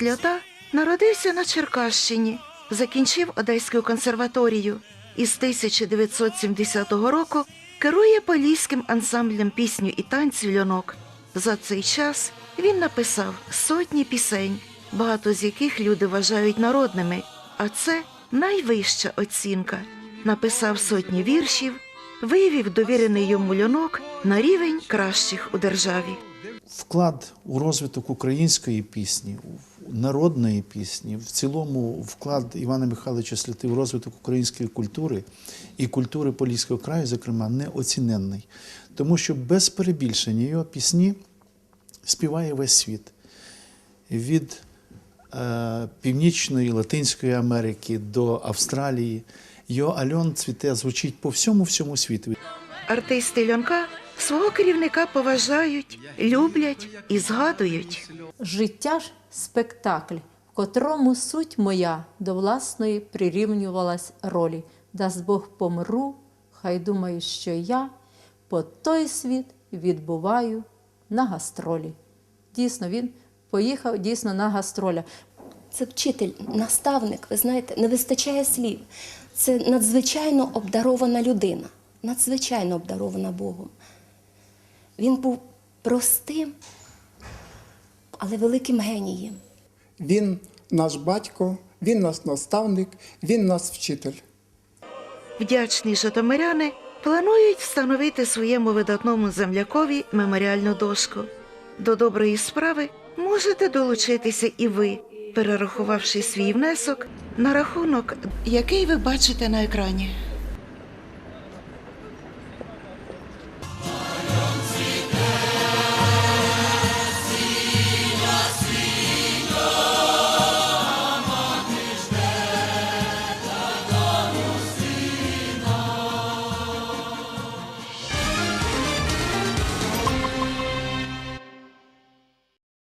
Сльота народився на Черкащині, закінчив Одеську консерваторію і з 1970 року керує поліським ансамблем пісню і танцю льонок. За цей час він написав сотні пісень, багато з яких люди вважають народними, а це найвища оцінка. Написав сотні віршів, вивів довірений йому льонок на рівень кращих у державі. Вклад у розвиток української пісні, народної пісні, в цілому вклад Івана Михайловича Сліти в розвиток української культури і культури Поліського краю, зокрема, неоціненний. Тому що без перебільшення його пісні співає весь світ. Від е, Північної Латинської Америки до Австралії. Його альон цвіте звучить по всьому всьому світу. Артисти льонка свого керівника поважають, люблять і згадують. Життя ж спектакль, в котрому суть моя до власної прирівнювалась ролі. Дасть Бог помру, хай думаю, що я по той світ відбуваю на гастролі. Дійсно, він поїхав дійсно на гастроля. Це вчитель, наставник, ви знаєте, не вистачає слів. Це надзвичайно обдарована людина, надзвичайно обдарована Богом. Він був простим, але великим генієм. Він наш батько, він наш наставник, він наш вчитель. Вдячні житомиряни планують встановити своєму видатному землякові меморіальну дошку. До доброї справи можете долучитися і ви, перерахувавши свій внесок на рахунок, який ви бачите на екрані.